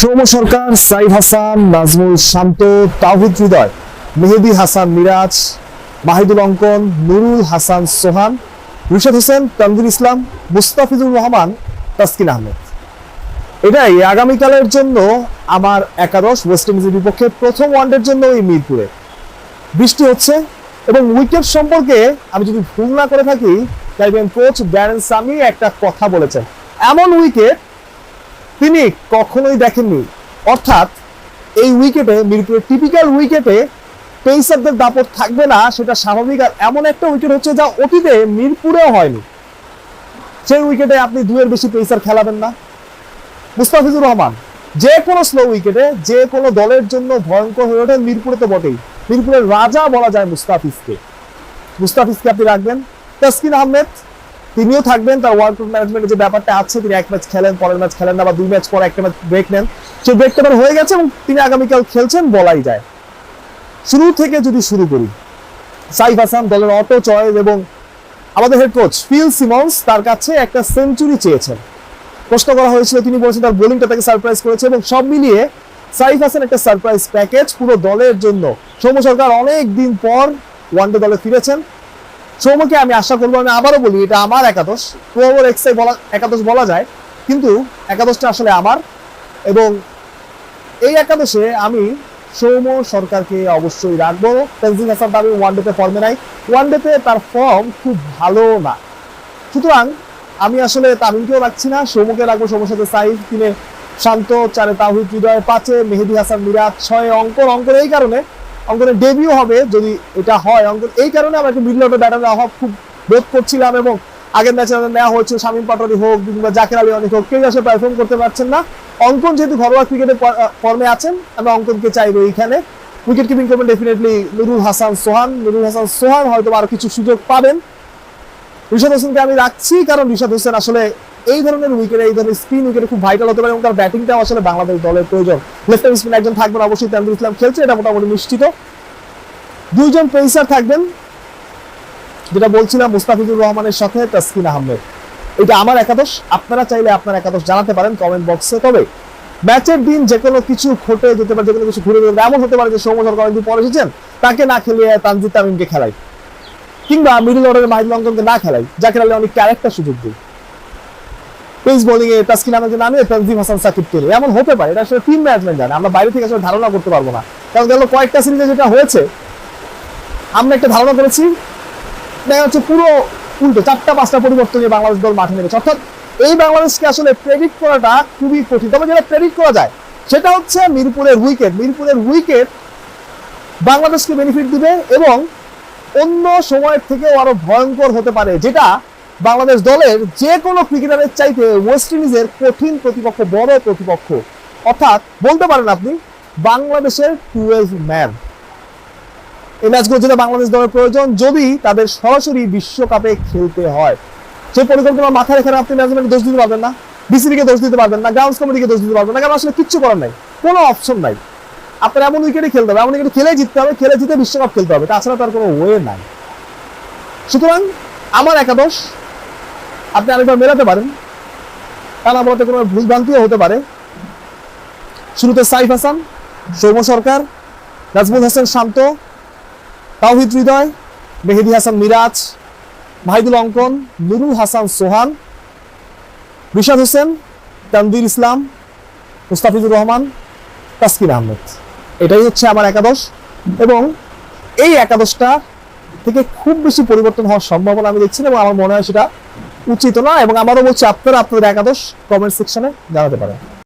সৌম সরকার, সাইফ হাসান, নাজমুল শান্ত তাহিদ হৃদয়, Mehedi Hasan Miraz, Mahidul Ankon, Nurul Hasan Sohan, Rishad Hossain Tangier Islam, Mustafizur Rahman, Taskin Ahmed. এটাই আগামীকালের জন্য আমার একাদশ ওয়েস্ট ইন্ডিজের বিপক্ষে প্রথম ওয়ানডের জন্য এই মিরপুরে। বৃষ্টি হচ্ছে এবং উইকেট সম্পর্কে আমি যদি ভুল না করে থাকি ক্যারিবিয়ান কোচ ব্যারেন সামি একটা কথা বলেছেন। এমন উইকেট তিনি কখনোই দেখেননি। অর্থাৎ এই উইকেটে মিরপুরের টিপিক্যাল উইকেটে পেসারদের দাপট থাকবে না, সেটা স্বাভাবিক। আর এমন একটা উইকেট হচ্ছে যা অতীতে মিরপুরেও হয়নি। সেই উইকেটে আপনি দুয়ের বেশি পেসার খেলাবেন না। মুস্তাফিজুর রহমান, যে কোনো স্লো উইকেটে যে কোনো দলের জন্য ভয়ঙ্কর হয়ে ওঠে মিরপুরে তো বটেই। মিরপুরের রাজা বলা যায় মুস্তাফিজকে। মুস্তাফিজকে আপনি রাখবেন। তাসকিন আহমেদ তিনিও থাকবেন, তার ওয়ার্ল্ড কাপ ম্যানেজমেন্টের যে ব্যাপারটা আছে, তিনি এক ম্যাচ খেলেন, পরের ম্যাচ খেলেন না বা দুই ম্যাচ পর একটা ম্যাচ ব্রেক নেন। সেই ব্রেকটা এবার হয়ে গেছে এবং তিনি আগামীকাল খেলছেন, বলাই যায়। শুরু থেকে যদি শুরু করি, সাইফ হাসান দলের অটো চয়েস এবং আমাদের হেড কোচ ফিল সিমন্স তার কাছে একটা সেঞ্চুরি চেয়েছেন। প্রশ্ন করা হয়েছিল, তিনি বলেছেন তার বোলিংটা তাকে সারপ্রাইজ করেছে এবং সব মিলিয়ে সাইফ হাসান একটা সারপ্রাইজ প্যাকেজ পুরো দলের জন্য। সৌম্য সরকার অনেক দিন পর ওয়ানডে দলে ফিরেছেন। সৌম্যকে আমি আশা করব, আমি আবারও বলি, এটা আমার একাদশ। প্রবল এক্সাই বলা একাদশ বলা যায়, কিন্তু একাদশটা আসলে আমার। এবং এই একাদশে আমি সৌম সরকারকে অবশ্যই রাখব। তেনজিং হাসান তামিম ওয়ানডেতে ফর্মে নাই। ওয়ান ওয়ানডেতে তার ফর্ম খুব ভালো না। সুতরাং আমি আসলে তামিমকেও রাখছি না, সৌম্যকে রাখব সৌম্যের সাথে সাইফ, তিনে শান্ত, চারে তাহিদ, হৃদয় পাঁচে, মেহেদি হাসান, মিরাজ, ছয়ে অঙ্কন অঙ্কন এই কারণে অঙ্কনের ডেবিউ হবে যদি এটা হয়। অঙ্কন এই কারণে আমরা একটু মিডল অর্ডার ব্যাটারের অভাব খুব বোধ করছিলাম এবং আগের ম্যাচে আমাদের নেওয়া হয়েছিল শামীম পাটোয়ারি হোক কিংবা জাকির আলী অনেক হোক, কেউ আসলে পারফর্ম করতে পারছেন না। অঙ্কন যেহেতু ঘরোয়া ক্রিকেটে ফর্মে আছেন আমি অঙ্কনকে চাইব এইখানে। উইকেট কিপিং করবেন ডেফিনেটলি নুরুল হাসান সোহান। নুরুল হাসান সোহান হয়তো আরও কিছু সুযোগ পাবেন। রিশাদ হোসেনকে আমি রাখছি, কারণ রিশাদ হোসেন আসলে এই ধরনের উইকেটে এই ধরনের স্পিন উইকেটে খুব ভাইটাল হতে পারে এবং তার ব্যাটিংটাও আসলে বাংলাদেশ দলের প্রয়োজন। লেফট হ্যান্ড স্পিন একজন থাকবেন, অবশ্যই তানভীর ইসলাম খেলছে, এটা মোটামুটি নিশ্চিত। দুইজন পেসার থাকবেন, যেটা বলছিলাম মুস্তাফিজুর রহমানের সাথে তাসকিন আহমেদ। এটা আমার একাদশ, আপনারা চাইলে আপনার একাদশ জানাতে পারেন কমেন্ট বক্সে তবে ম্যাচের দিন যে কোনো কিছু ঘটে যেতে পারে যে কোনো কিছু ঘুরে যেতে এমন হতে পারে যে সৌম্য সরকার অনেকদিন পরে এসেছেন, তাকে না খেলিয়ে তানজিদ তামিমকে খেলাই। কিংবা মিডল অর্ডারের মাহিদুল অঙ্কনকে না খেলাই আলী অনেক ক্যারেক্টার সুযোগ দিই পেস বোলিং এ তাসকিন আহমেদকে নামিয়ে তানজিম হাসান সাকিব খেলে এমন হতে পারে, এটা আসলে টিম ম্যানেজমেন্ট জানে। আমরা বাইরে থেকে আসলে ধারণা করতে পারব না। কারণ গেল কয়েকটা সিরিজে যেটা হয়েছে, আমরা একটা ধারণা করেছি, দেখা যাচ্ছে পুরো উল্টো চারটা পাঁচটা পরিবর্তন বাংলাদেশ দল মাঠে নেমেছে। অর্থাৎ এই বাংলাদেশকে আসলে প্রেডিক্ট করাটা খুবই কঠিন। তবে যেটা প্রেডিক্ট করা যায়, সেটা হচ্ছে মিরপুরের উইকেট মিরপুরের উইকেট বাংলাদেশকে বেনিফিট দিবে এবং অন্য সময়ের থেকেও আরও ভয়ঙ্কর হতে পারে, যেটা বাংলাদেশ দলের যে কোনো ক্রিকেটারের চাইতে ওয়েস্ট ইন্ডিজের কঠিন প্রতিপক্ষ, বড় প্রতিপক্ষ। অর্থাৎ বলতে পারেন আপনি, বাংলাদেশের টুয়েলভ ম্যান। এই ম্যাচগুলোর জন্য বাংলাদেশ দলের প্রয়োজন যদি তাদের সরাসরি বিশ্বকাপে খেলতে হয়। সেই পরিকল্পনা মাথায় রেখে আপনি ম্যানেজমেন্টকে দোষ দিতে পারবেন না বিসিবিকে দোষ দিতে পারবেন না গ্রাউন্ডস কমিটিকে দোষ দিতে পারবেন না, কারণ আসলে কিচ্ছু করার নাই। কোনো অপশন নাই। আপনার এমন উইকেটে খেলতে হবে, এমন উইকেটে খেলে জিততে হবে, খেলে জিতে বিশ্বকাপ খেলতে হবে, তাছাড়া তার কোনো ওয়ে নাই। সুতরাং আমার একাদশ আপনি আরেকবার মেলাতে পারেন। কারণ আমাদের কোনো ভুলভ্রান্তিও হতে পারে। শুরুতে সাইফ হাসান, সৌম্য সরকার, নাজমুল হাসান শান্ত, তাওহিদ হৃদয়, মেহেদি হাসান মিরাজ মাহিদুল অঙ্কন, নুরুল হাসান সোহান, রিশাদ হোসেন, তানভীর ইসলাম, মুস্তাফিজুর রহমান, তাসকিন আহমেদ। এটাই হচ্ছে আমার একাদশ। এবং এই একাদশটা থেকে খুব বেশি পরিবর্তন হওয়ার সম্ভাবনা আমি দেখছি এবং আমার মনে হয় সেটা উচিত না এবং আমারও বলছি আপনারা আপনাদের একাদশ কমেন্ট সেকশনে জানাতে পারেন।